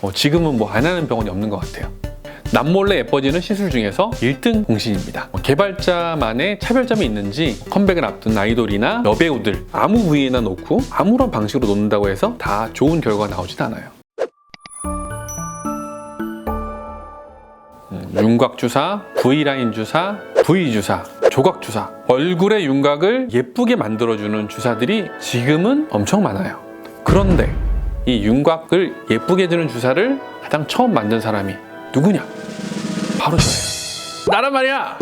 어, 지금은 뭐 안 하는 병원이 없는 것 같아요. 남몰래 예뻐지는 시술 중에서 1등 공신입니다. 어, 개발자만의 차별점이 있는지 컴백을 앞둔 아이돌이나 여배우들 아무 부위에나 놓고 아무런 방식으로 놓는다고 해서 다 좋은 결과가 나오진 않아요. 음, 윤곽 주사, V라인 주사, V 주사, 조각 주사. 얼굴의 윤곽을 예쁘게 만들어주는 주사들이 지금은 엄청 많아요. 그런데 이 윤곽을 예쁘게 해주는 주사를 가장 처음 만든 사람이 누구냐? 바로 저예요. 나란 말이야!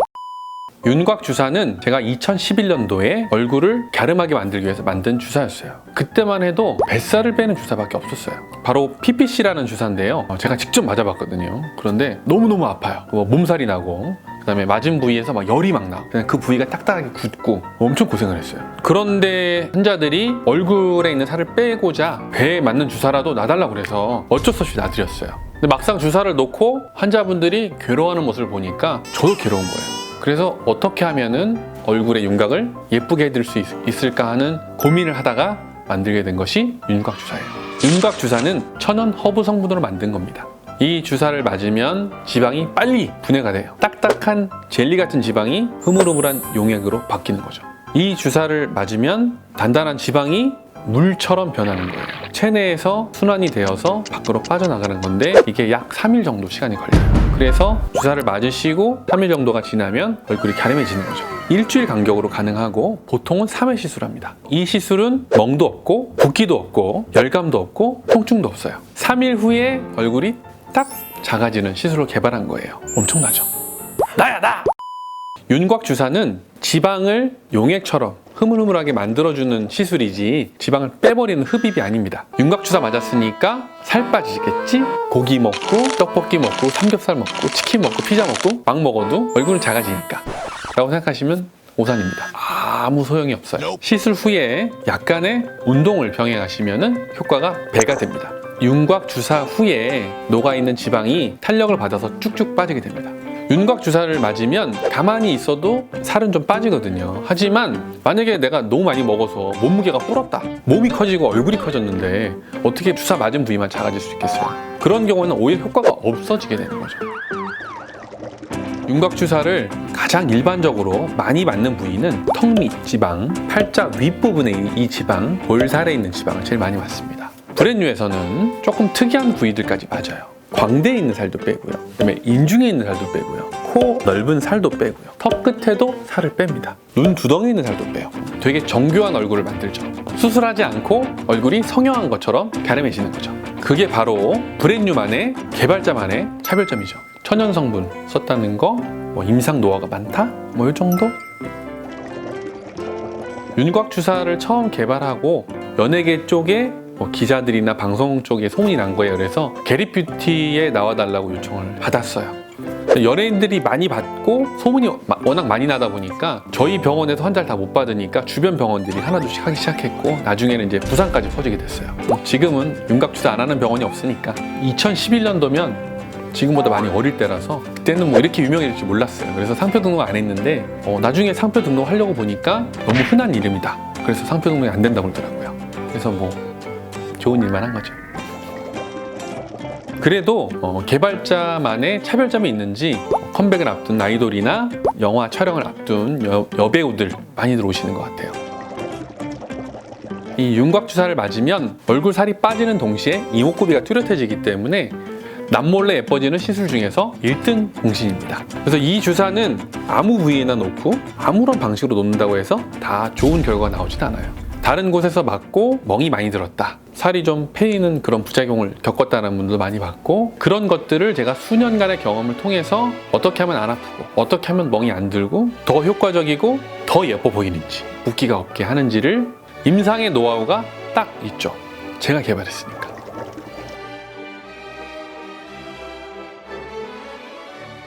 윤곽 주사는 제가 2011년도에 얼굴을 갸름하게 만들기 위해서 만든 주사였어요. 그때만 해도 뱃살을 빼는 주사밖에 없었어요. 바로 PPC라는 주사인데요. 어, 제가 직접 맞아봤거든요. 그런데 너무너무 아파요. 뭐 몸살이 나고 그다음에 맞은 부위에서 막 열이 막 그냥 그 부위가 딱딱하게 굳고 엄청 고생을 했어요. 그런데 환자들이 얼굴에 있는 살을 빼고자 배에 맞는 주사라도 놔달라고 그래서 어쩔 수 없이 놔드렸어요. 근데 막상 주사를 놓고 환자분들이 괴로워하는 모습을 보니까 저도 괴로운 거예요. 그래서 어떻게 하면은 얼굴의 윤곽을 예쁘게 해드릴 수 있, 있을까 하는 고민을 하다가 만들게 된 것이 윤곽 주사예요. 윤곽 주사는 천연 허브 성분으로 만든 겁니다. 이 주사를 맞으면 지방이 빨리 분해가 돼요. 딱딱한 젤리 같은 지방이 흐물흐물한 용액으로 바뀌는 거죠. 이 주사를 맞으면 단단한 지방이 물처럼 변하는 거예요. 체내에서 순환이 되어서 밖으로 빠져나가는 건데 이게 약 3일 정도 시간이 걸려요. 그래서 주사를 맞으시고 3일 정도가 지나면 얼굴이 갸름해지는 거죠. 일주일 간격으로 가능하고 보통은 3회 시술합니다. 이 시술은 멍도 없고 붓기도 없고 열감도 없고 통증도 없어요. 3일 후에 얼굴이 딱 작아지는 시술을 개발한 거예요. 엄청나죠? 나야 나! 윤곽 주사는 지방을 용액처럼 흐물흐물하게 만들어주는 시술이지 지방을 빼버리는 흡입이 아닙니다. 윤곽 주사 맞았으니까 살 빠지겠지? 고기 먹고 떡볶이 먹고 삼겹살 먹고 치킨 먹고 피자 먹고 막 먹어도 얼굴은 작아지니까 라고 생각하시면 오산입니다. 아무 소용이 없어요. 시술 후에 약간의 운동을 병행하시면 효과가 배가 됩니다. 윤곽 주사 후에 녹아있는 지방이 탄력을 받아서 쭉쭉 빠지게 됩니다. 윤곽 주사를 맞으면 가만히 있어도 살은 좀 빠지거든요. 하지만 만약에 내가 너무 많이 먹어서 몸무게가 불었다. 몸이 커지고 얼굴이 커졌는데 어떻게 주사 맞은 부위만 작아질 수 있겠어요? 그런 경우는 오히려 효과가 없어지게 되는 거죠. 윤곽 주사를 가장 일반적으로 많이 맞는 부위는 턱밑 지방, 팔자 윗부분에 있는 이 지방, 볼살에 있는 지방을 제일 많이 맞습니다. 브랜뉴에서는 조금 특이한 부위들까지 맞아요. 광대에 있는 살도 빼고요. 그다음에 인중에 있는 살도 빼고요. 코 넓은 살도 빼고요. 턱 끝에도 살을 뺍니다. 눈 두덩이에 있는 살도 빼요. 되게 정교한 얼굴을 만들죠. 수술하지 않고 얼굴이 성형한 것처럼 갸름해지는 거죠. 그게 바로 브랜뉴만의 개발자만의 차별점이죠. 천연 성분 썼다는 거, 뭐 임상 노화가 많다, 뭐 이 정도. 윤곽 주사를 처음 개발하고 연예계 쪽에 뭐 기자들이나 방송 쪽에 소문이 난 거예요. 그래서 게리 뷰티에 나와달라고 요청을 받았어요. 연예인들이 많이 받고 소문이 마- 워낙 많이 나다 보니까 저희 병원에서 환자를 다 못 받으니까 주변 병원들이 하나둘씩 하기 시작했고 나중에는 이제 부산까지 퍼지게 됐어요. 뭐 지금은 윤곽 주사 안 하는 병원이 없으니까 2011년도면 지금보다 많이 어릴 때라서 그때는 뭐 이렇게 유명해질 줄 몰랐어요. 그래서 상표 등록 안 했는데 어, 나중에 상표 등록 하려고 보니까 너무 흔한 이름이다. 그래서 상표 등록이 안 된다고 그러더라고요. 그래서 뭐 좋은 일만 한 거죠. 그래도 어, 개발자만의 차별점이 있는지 컴백을 앞둔 아이돌이나 영화 촬영을 앞둔 여, 여배우들 많이들 오시는 것 같아요. 이 윤곽 주사를 맞으면 얼굴 살이 빠지는 동시에 이목구비가 뚜렷해지기 때문에 남몰래 예뻐지는 시술 중에서 1등 공신입니다. 그래서 이 주사는 아무 부위에나 놓고 아무런 방식으로 놓는다고 해서 다 좋은 결과가 나오진 않아요. 다른 곳에서 맞고 멍이 많이 들었다. 살이 좀 패이는 그런 부작용을 겪었다는 분도 많이 봤고 그런 것들을 제가 수년간의 경험을 통해서 어떻게 하면 안 아프고 어떻게 하면 멍이 안 들고 더 효과적이고 더 예뻐 보이는지 붓기가 없게 하는지를 임상의 노하우가 딱 있죠. 제가 개발했으니까.